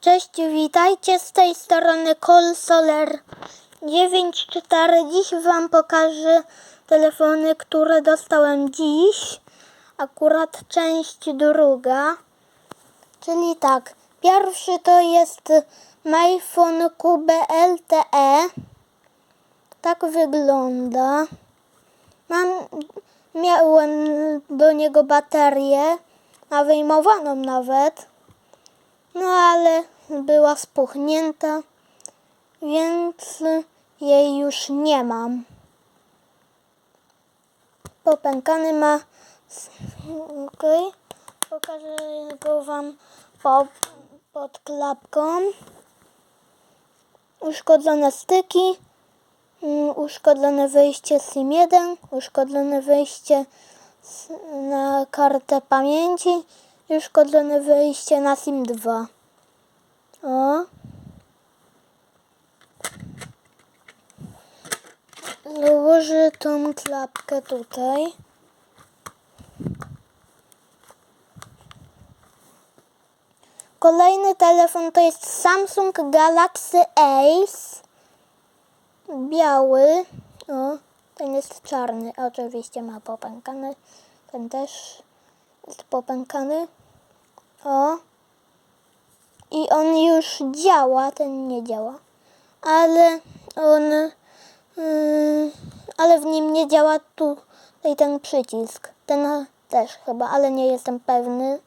Cześć, witajcie z tej strony Colsoler 94. Dziś Wam pokażę telefony, które dostałem dziś. Akurat część druga. Czyli tak, pierwszy to jest MyPhone Cube LTE. Tak wygląda. Mam, miałem do niego baterię, a wyjmowaną nawet no ale była spuchnięta, więc jej już nie mam. Popękany ma... Okej. Okay. Pokażę go Wam po, pod klapką. Uszkodzone styki, mm, uszkodzone wejście SIM1, uszkodzone wejście na kartę pamięci uszkodzone wejście na SIM2. Założę tą klapkę tutaj. Kolejny telefon to jest Samsung Galaxy Ace. Biały. O, ten jest czarny. Oczywiście ma popękany. Ten też jest popękany. O. I on już działa, ten nie działa. Ale on. Yy, ale w nim nie działa tutaj ten przycisk. Ten też chyba, ale nie jestem pewny.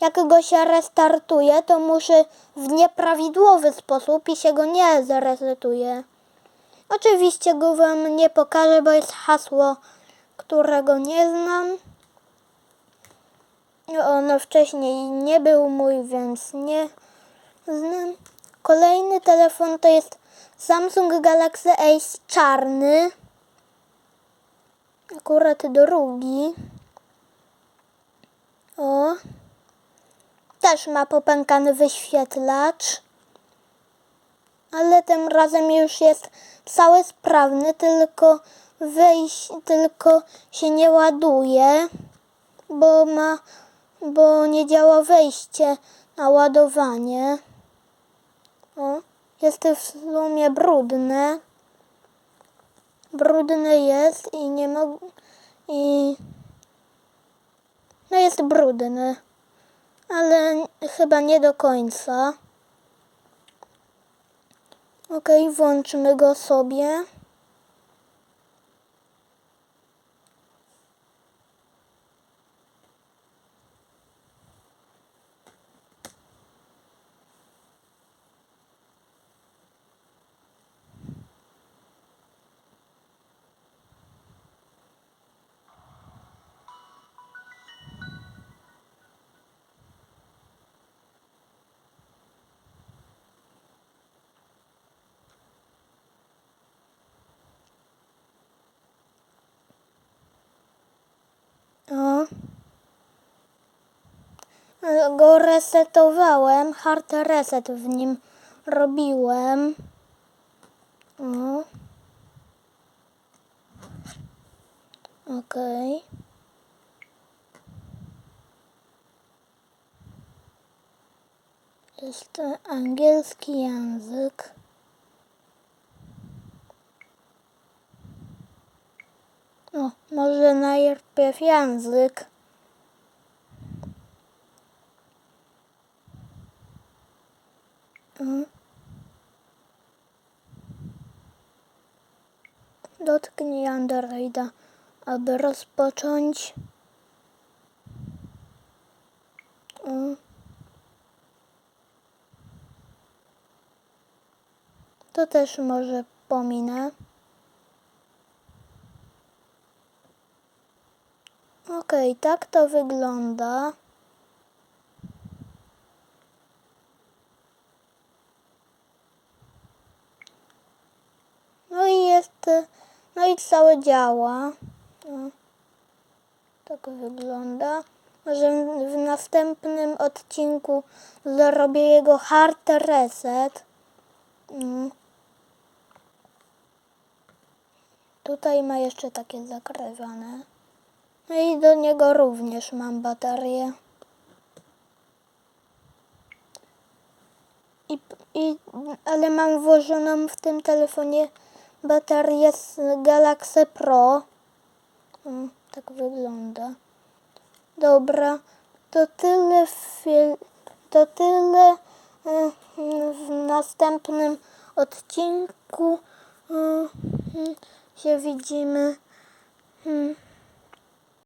Jak go się restartuje, to muszę w nieprawidłowy sposób i się go nie zresetuje. Oczywiście go wam nie pokażę, bo jest hasło, którego nie znam. On wcześniej nie był mój, więc nie znam. Kolejny telefon to jest Samsung Galaxy Ace czarny. Akurat drugi. O. Też ma popękany wyświetlacz. Ale tym razem już jest cały sprawny, tylko wejść, tylko się nie ładuje, bo ma, bo nie działa wejście na ładowanie. O, jest w sumie brudne. Brudne jest i nie mogę. I. No jest brudny, ale chyba nie do końca. Ok, włączmy go sobie. O. Go resetowałem, hard reset w nim robiłem. O. Okej. Jest to angielski język. O, może najpierw język. Dotknij Androida, aby rozpocząć. Mm. To też może pominę. Okej, tak to wygląda. No i jest, no i całe działa. O, tak wygląda. Może w następnym odcinku zrobię jego hard reset. Mm. Tutaj ma jeszcze takie zakrywane. No i do niego również mam baterię. I, ale mam włożoną w tym telefonie baterię z Galaxy Pro. Mm, tak wygląda. Dobra, to tyle, fil- to tyle e, w następnym odcinku. mm, się widzimy. Mm.